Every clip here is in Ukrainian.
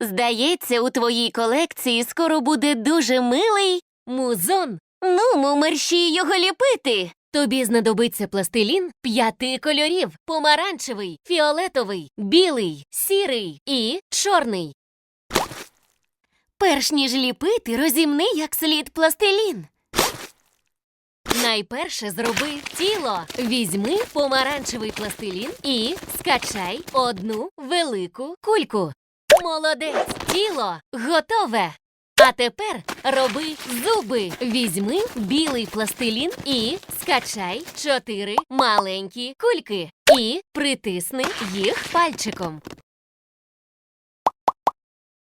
Здається, у твоїй колекції скоро буде дуже милий музон. Ну, мерщій його ліпити. Тобі знадобиться пластилін п'яти кольорів: помаранчевий, фіолетовий, білий, сірий і чорний. Перш ніж ліпити, розімни як слід пластилін. Найперше зроби тіло. Візьми помаранчевий пластилін і скачай одну велику кульку. Молодець, тіло готове. А тепер роби зуби. Візьми білий пластилін і скачай чотири маленькі кульки. І притисни їх пальчиком.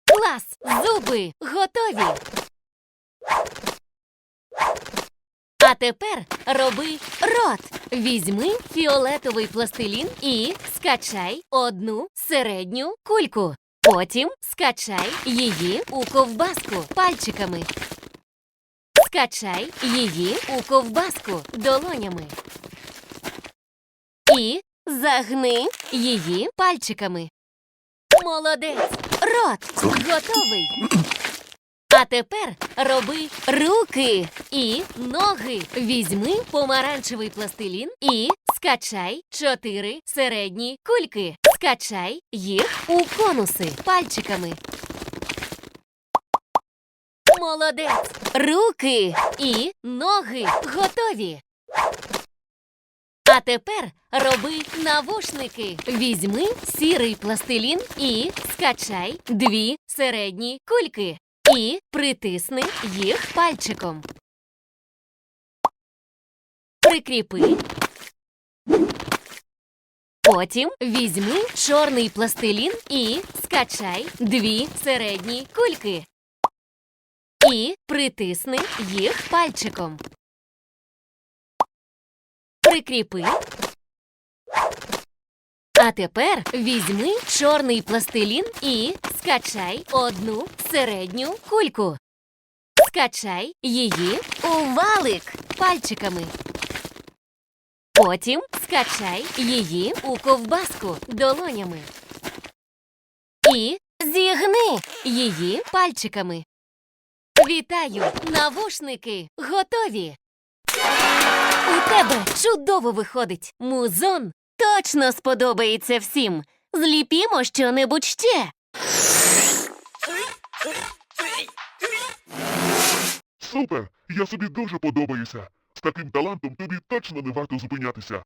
Клас! Зуби готові. А тепер роби рот. Візьми фіолетовий пластилін і скачай одну середню кульку. Потім скачай її у ковбаску пальчиками. Скачай її у ковбаску долонями. І загни її пальчиками. Молодець! Рот готовий. А тепер роби руки і ноги. Візьми помаранчевий пластилін і скачай чотири середні кульки. Скачай їх у конуси пальчиками. Молодець! Руки і ноги готові. А тепер роби навушники. Візьми сірий пластилін і скачай дві середні кульки. І притисни їх пальчиком. Прикріпи. Потім візьми чорний пластилін і скачай дві середні кульки. І притисни їх пальчиком. Прикріпи. А тепер візьми чорний пластилін і скачай одну середню кульку. Скачай її у валик пальчиками. Потім скачай її у ковбаску долонями. І зігни її пальчиками. Вітаю! Навушники готові! У тебе чудово виходить. Музон точно сподобається всім. Зліпімо щонебудь ще. Супер! Я собі дуже подобаюся. Таким талантом тобі точно не варто зупинятися.